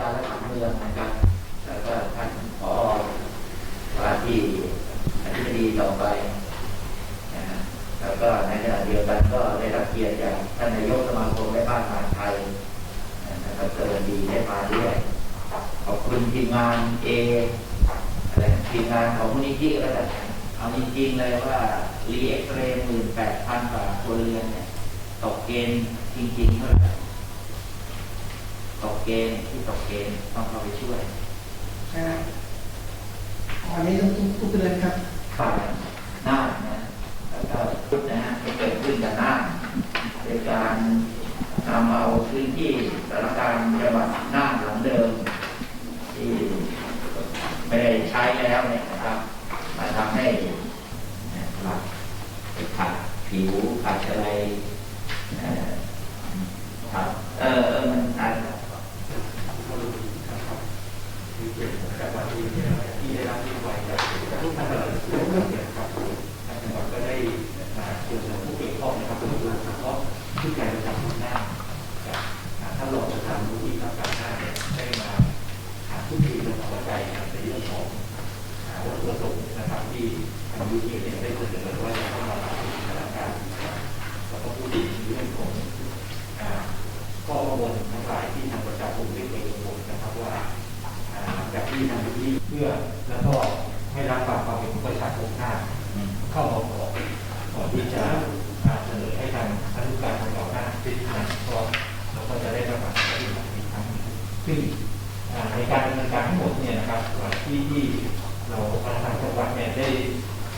การและผังเมืองนะครับแล้วก็ท่านผอว่าที่อธิบดีต่อไปนะแล้วก็ในขณะเดียวกันก็ได้รับเกียรติจากท่านนายกสมาคมแม่บ้านมาดไทยนะครับเกิดดีได้มาด้วยขอบคุณทีมงานเออะไรทีมงานของมูลนิธิก็แล้วกันเอาจริงๆเลยว่ารีเอ็กซ์เรย์หมื่นแปดพันกว่าครัวเรือนเนี่ยตกเกณฑ์จริงๆเท่าไหร่ ตกเกณฑ์ที่ตกเกณฑ์ต้องเข้าไปช่วยนะฮะอันนี้ทุกทุกทุกเดือนครับฝ่ายน่านนะแล้วก็พุทธนะฮะเกิดขึ้นกับน่านโดยการนำเอาพื้นที่สถานการณ์จังหวัดน่านหลังเดิม ที่ไม่ได้ใช้แล้วเนี่ยนะครับมาทำให้หลักขัดผิวขัดอะไรเออครับเออเออมันอันแต่วันนี้เนี่ยที่ได้รับที่ไว้จาจงหวัดก็ได้มาเชิญผู้เกี่ยว ข้องนครับผู้ดูเพราะที่การประจำวันหน้ากับท่านรองประธานมูลที่รับการหน้าได้มาผู้ที่เป็นหัวใจในเรื่องของวัตถุประสงค์นะครับที่ทางยูทีเนียได้เสนอว่าจะเข้ามาทำสถานการณ์แล้วก็ผู้ดีเรื่องของข้อกังวลทั้งหลายที่ทางประชาชนได้เคยกังวลนะครับว่า จากที่ทางที่เพื่อแล้วก็ให้รับฟังความเห็นของประชาชนหน้าเข้ามาก่อนก่อนที่จะเสนอให้ทางอนุการของเราหน้าพิจารณาก็เราก็จะได้ระมาณการอีกครั้งหนึ่งซึ่งในการดำเนินการทั้งหมดเนี่ยนะครับอ่าที่ที่เราทางจังหวัดเนี่ยได้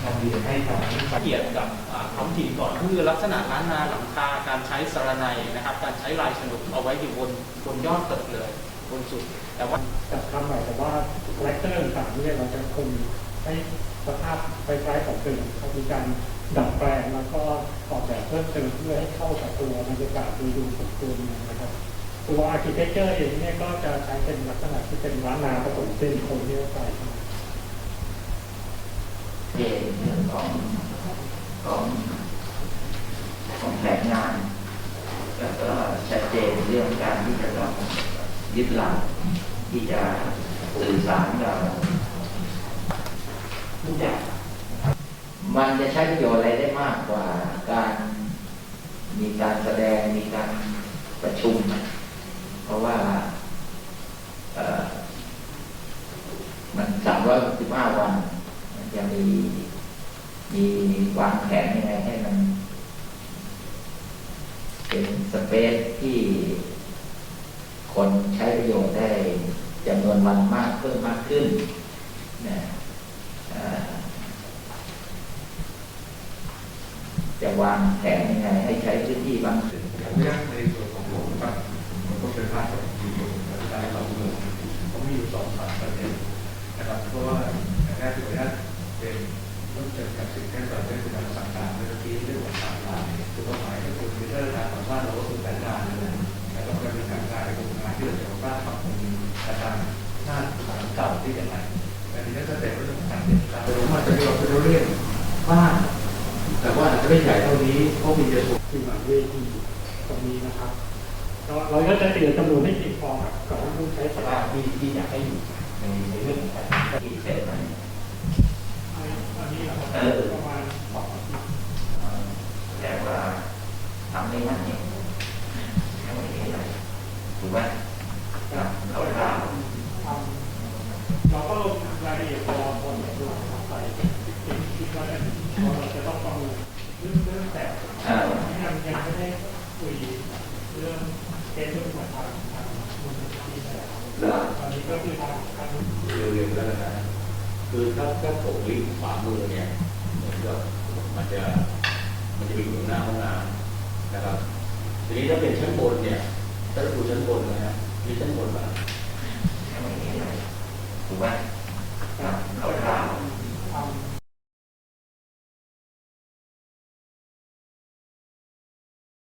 นำเรียนให้ทางอนุการเกี่ยวกับท้องถิ่นก่อนคือลักษณะร้านนาหลังคาการใช้สารไนนะครับ การใช้ลายฉลุเอาไว้อยู่บนบนยอดตึกเลย บนสุดแต่ว่าจัดทำใหม่แต่ว่าคาแรคเตอร์ต่างๆเนี่ยเราจะคงให้สภาพคล้ายๆของเดิมเขามีการดัดแปลงแล้วก็ออกแบบเพิ่มเติมเพื่อให้เข้ากับตัวบรรยากาศดูดูของตัวเมืองนะครับตัวอาร์เคเต็กเจอร์เองเนี่ยก็จะใช้เป็นลักษณะที่เป็นร้านนาผสมเป็นโคเรียลไปครับเจนเรื่องของของของแผนงานแล้วก็ชัดเจนเรื่องการที่จะต้อง ยึดหลักที่จะสื่อสารกับทุกอย่างมันจะใช้ประโยชน์อะไรได้มากกว่าการมีการแสดงมีการประชุม เพราะว่ามันสามร้อยสิบห้าวันมันจะมีมีวางแผนยังไงให้มัน เป็นสเปซที่ คนใช้ประโยชน์ได้จำนวนวันมากเพิ่มมากขึ้นนะจะวางแผนยังไง ให้ใช้พื้นที่บางส่วนอย่างแรกในส่วนของผมครับผมก็เป็นภาคของทีมการเราเมืองผมมีอยู่สองสามประเด็นนะครับเพราะว่า การหน้าฐานเก่าที่ยังไงอันนี้ก็จะเป็นเรื่องของการเปลี่ยนแปลงผมอาจจะเราจะเรื่องบ้านแต่ว่าอาจจะไม่ใหญ่เท่านี้เพราะมีเยอะที่มาเวทีตรงนี้นะครับ เราเราก็จะเตรียมจำรวจให้ติดฟองกับผู้ใช้สลาลากที่ที่อยากให้อยู่ในในเรื่องของการ คือถ้าถ้าผมลิงขวามือเนี่ยเหมือนกับมันจะมันจะมีอยู่หน้าห้องน้ำนะครับ ทีนี้ถ้าเป็นชั้นบนเนี่ยถ้าดูชั้นบนนะฮะมีชั้นบนแบบยังไม่เห็นะไรถูกไหม